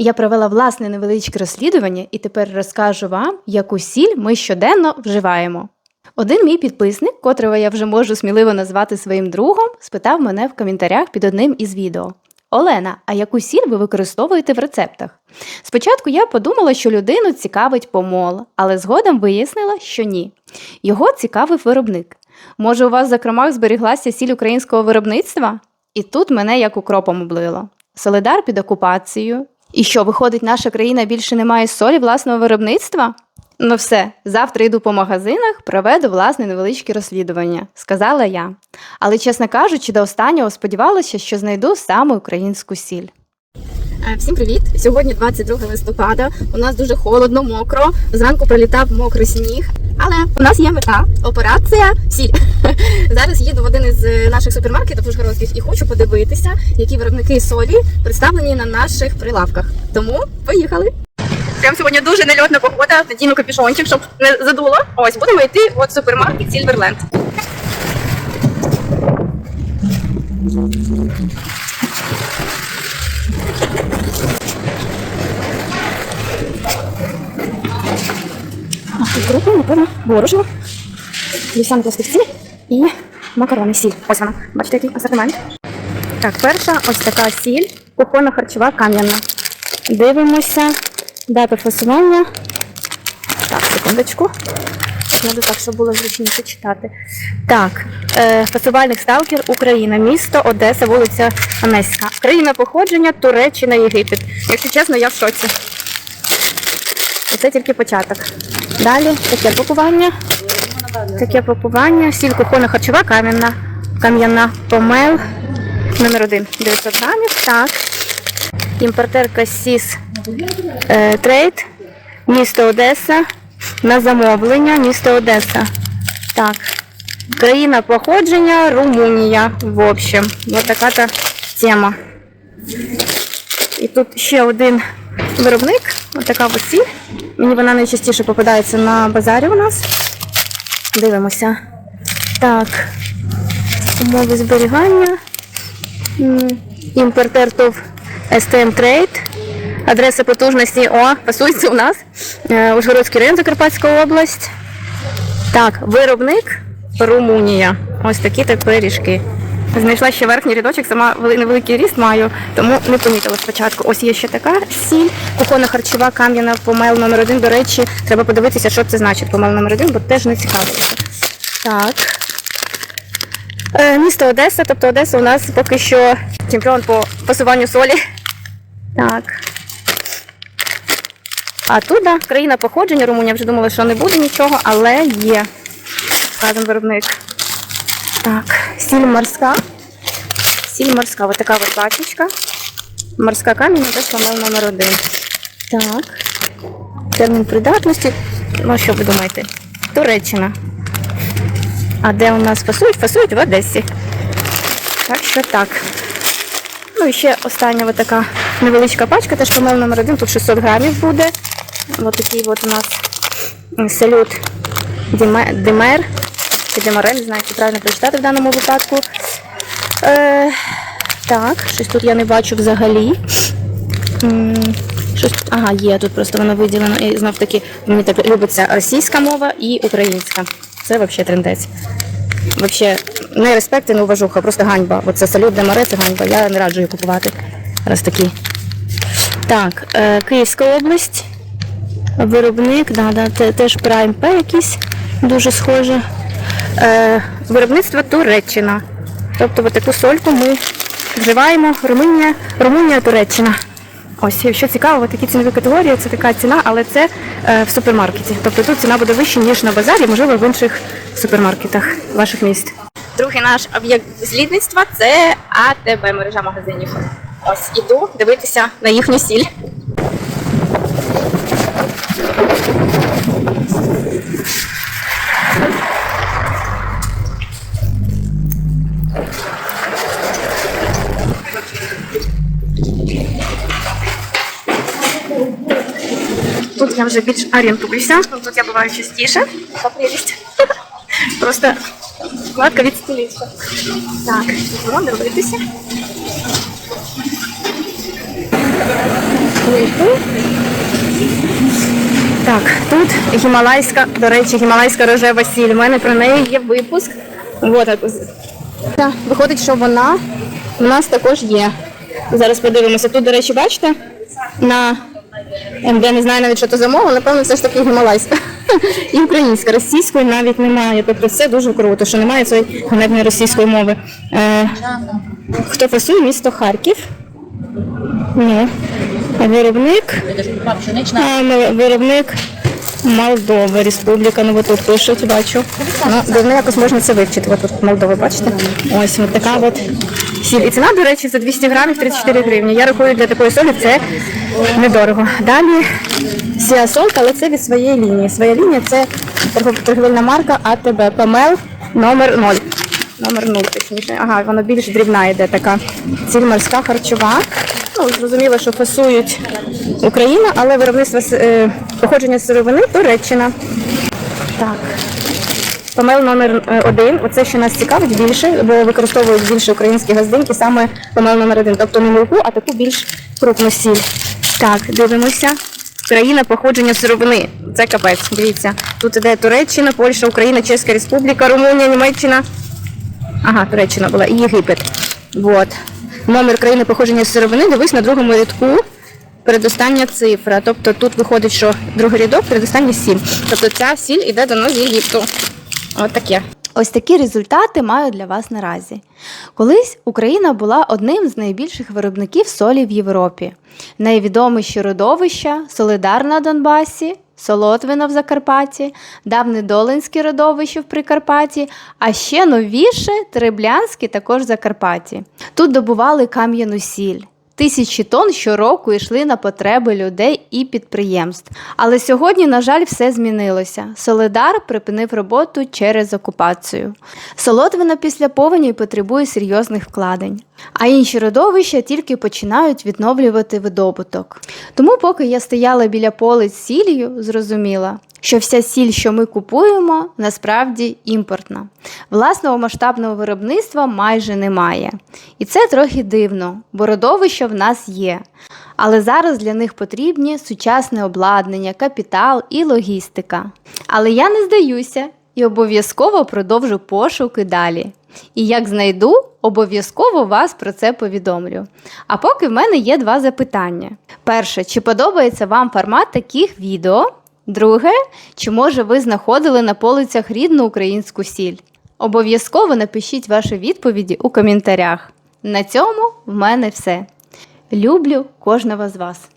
Я провела власне невеличке розслідування і тепер розкажу вам, яку сіль ми щоденно вживаємо. Один мій підписник, котрого я вже можу сміливо назвати своїм другом, спитав мене в коментарях під одним із відео. Олена, а яку сіль ви використовуєте в рецептах? Спочатку я подумала, що людину цікавить помол, але згодом вияснила, що ні. Його цікавив виробник. Може, у вас в закромах зберіглася сіль українського виробництва? І тут мене як укропом облило. Солидар під окупацією. І що, виходить, наша країна більше не має солі власного виробництва? Ну все, завтра йду по магазинах, проведу власне невеличке розслідування, сказала я. Але, чесно кажучи, до останнього сподівалася, що знайду саме українську сіль. Е, Всім привіт! Сьогодні 22 листопада. У нас дуже холодно, мокро. Зранку прилітав мокрий сніг. Але у нас є мета операція сіль. Зараз їду в один із е, наших супермаркетів ужгородських і хочу подивитися, які виробники солі представлені на наших прилавках. Тому поїхали. Прям сьогодні дуже нельотна погода, надійно капюшончик, щоб не задуло. Ось будемо йти от супермаркет Сільверленд. Крупно, напевно, борошно, вівсяні пластивці і макарони сіль. Ось вона. Бачите, який асортимент. Так, перша ось така сіль, кухонна харчова кам'яна. Дивимося. Дата фасування. Так, секундочку. Надо так, щоб було зручніше читати. Так, е, фасувальник сталкер Україна, місто Одеса, вулиця Онеська. Країна походження Туреччина, Єгипет. Якщо чесно, я в шоці. Це тільки початок. Далі таке пакування. Таке пакування. Сіль кухонна харчова кам'яна. Кам'яна помел. Номер один 900 грамів. Так. Імпортерка СІС е, Трейд. Місто Одеса. На замовлення. Місто Одеса. Так. Країна походження Румунія. В общем. Вот така та тема. І тут ще один виробник. Ось така ось. Мені вона найчастіше попадається на базарі у нас. Дивимося. Так. Умови зберігання. Імпортер ТОВ STM Trade. Адреса потужності О, пасується у нас. Е, Ужгородський район, Закарпатська область. Так, виробник Румунія. Ось такі так пиріжки. Знайшла ще верхній рядочок, сама невеликий ріст маю, тому не помітила спочатку. Ось є ще така сіль, кухонна харчова кам'яна помел номер один. До речі, треба подивитися, що це значить помел номер один, бо теж не цікавиться. Так. Е, місто Одеса, тобто Одеса у нас поки що чемпіон по пасуванню солі. Так. А тут да, країна походження Румунія. Вже думала, що не буде нічого, але є. Вказан виробник. Так, сіль морська. Сіль морська. Ось така ось пачечка. Морська камінь, це помил номер один. Так. Термін придатності. Ну, що ви думаєте? Туреччина. А де у нас фасують? Фасують в Одесі. Так що так. Ну і ще остання от така невеличка пачка, теж помил номер один. Тут 600 грамів буде. Ось такий от у нас салют Диме- Димер. Чи Демарель, не знаю, як правильно прочитати в даному випадку. Е, так, щось тут я не бачу взагалі. Щось, ага, є, тут просто воно виділено. І знов таки мені так любиться російська мова і українська. Це взагалі трендець. Вообще не респект і не уважуха, просто ганьба. Оце салют де море, це ганьба. Я не раджу її купувати. Раз такі. Так, е, Київська область. Виробник, да, да, теж Prime P якийсь дуже схоже. Е, виробництво Туреччина. Тобто таку сольку ми вживаємо. Румунія, Румунія, Туреччина. Ось, якщо цікаво, такі цінові категорії, це така ціна, але це е, в супермаркеті. Тобто тут ціна буде вища, ніж на базарі, можливо, в інших супермаркетах ваших міст. Другий наш об'єкт дослідництва це АТБ мережа магазинів. Ось іду дивитися на їхню сіль. Тут я вже більш орієнтуюся. Тут я буваю частіше. Просто вкладка від стиліста. Так, будемо дивитися. Так, тут гімалайська, до речі, гімалайська рожева сіль. У мене про неї є випуск. Вот, виходить, що вона у нас також є. Зараз подивимося. Тут, до речі, бачите, на МД не знаю навіть, що це за мова, напевно, все ж таки гімалайська. І українська, російської навіть немає. Тобто це дуже круто, що немає цієї ганебної російської мови. Е, хто фасує місто Харків? Ну, виробник. А, виробник Молдова, Республіка. Ну, тут пишуть, бачу. Ну, якось можна це вивчити. От тут Молдова, бачите? Ось от така от сіль. І ціна, до речі, за 200 грамів 34 гривні. Я рахую для такої солі це недорого. Далі Сіасолт, але це від своєї лінії. Своя лінія це торгов- торговельна марка АТБ ПМЛ номер 0. Номер 0, точніше. Ага, вона більш дрібна йде така. Ціль морська харчова. Ну, зрозуміло, що фасують Україна, але виробництво е, походження сировини Туреччина. Так. Помел номер е, один. Оце що нас цікавить більше, бо використовують більше українські газдинки, саме помел номер один. Тобто не муку, а таку більш крупну сіль. Так, дивимося. Країна походження сировини. Це капець. Дивіться. Тут іде Туреччина, Польща, Україна, Чеська Республіка, Румунія, Німеччина. Ага, Туреччина була і Єгипет. Вот. Номер країни походження сировини, дивись на другому рядку. Передостання цифра. Тобто тут виходить, що другий рядок, передостання сіль. Тобто ця сіль іде до нас з Єгипту. От таке. Ось такі результати маю для вас наразі. Колись Україна була одним з найбільших виробників солі в Європі. Найвідоміші родовища Солидар на Донбасі, Солотвина в Закарпатті, давне Долинське родовище в Прикарпатті, а ще новіше Тереблянське також в Закарпатті. Тут добували кам'яну сіль. Тисячі тонн щороку йшли на потреби людей і підприємств. Але сьогодні, на жаль, все змінилося. Солидар припинив роботу через окупацію. Солотвина після повені потребує серйозних вкладень, а інші родовища тільки починають відновлювати видобуток. Тому, поки я стояла біля полиць з сіллю, зрозуміла, що вся сіль, що ми купуємо, насправді імпортна. Власного масштабного виробництва майже немає. І це трохи дивно, бо родовища в нас є. Але зараз для них потрібні сучасне обладнання, капітал і логістика. Але я не здаюся і обов'язково продовжу пошуки далі. І як знайду, обов'язково вас про це повідомлю. А поки в мене є два запитання: перше, чи подобається вам формат таких відео? Друге, чи може ви знаходили на полицях рідну українську сіль? Обов'язково напишіть ваші відповіді у коментарях. На цьому в мене все. Люблю кожного з вас.